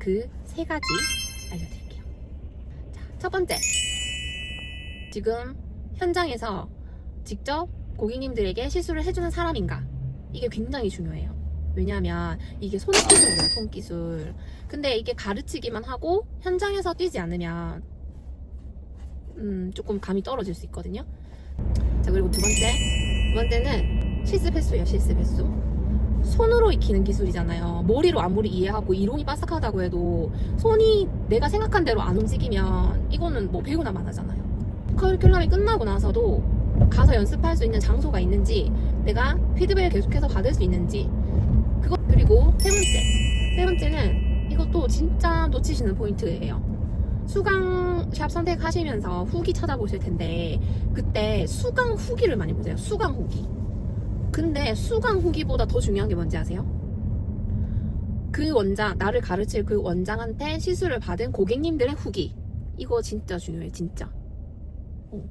그 세 가지 알려드릴게요. 자, 첫 번째. 지금 현장에서 직접 고객님들에게 시술을 해주는 사람인가? 이게 굉장히 중요해요. 왜냐하면 이게 손기술이에요, 손기술. 근데 이게 가르치기만 하고 현장에서 뛰지 않으면 음, 조금 감이 떨어질 수 있거든요. 자, 그리고 두 번째. 두 번째는 실습 횟수예요, 실습 횟수. 손으로 익히는 기술이잖아요. 머리로 아무리 이해하고 이론이 빠삭하다고 해도 손이 내가 생각한 대로 안 움직이면 이거는 뭐 배우나 마나잖아요. 커리큘럼이 끝나고 나서도 가서 연습할 수 있는 장소가 있는지 내가 피드백을 계속해서 받을 수 있는지 그거 그리고 세 번째 세 번째는 이것도 진짜 놓치시는 포인트예요. 수강샵 선택하시면서 후기 찾아보실 텐데 그때 수강 후기를 많이 보세요. 수강 후기. 근데 수강 후기보다 더 중요한 게 뭔지 아세요? 그 원장, 나를 가르칠 그 원장한테 시술을 받은 고객님들의 후기. 이거 진짜 중요해, 진짜. 어.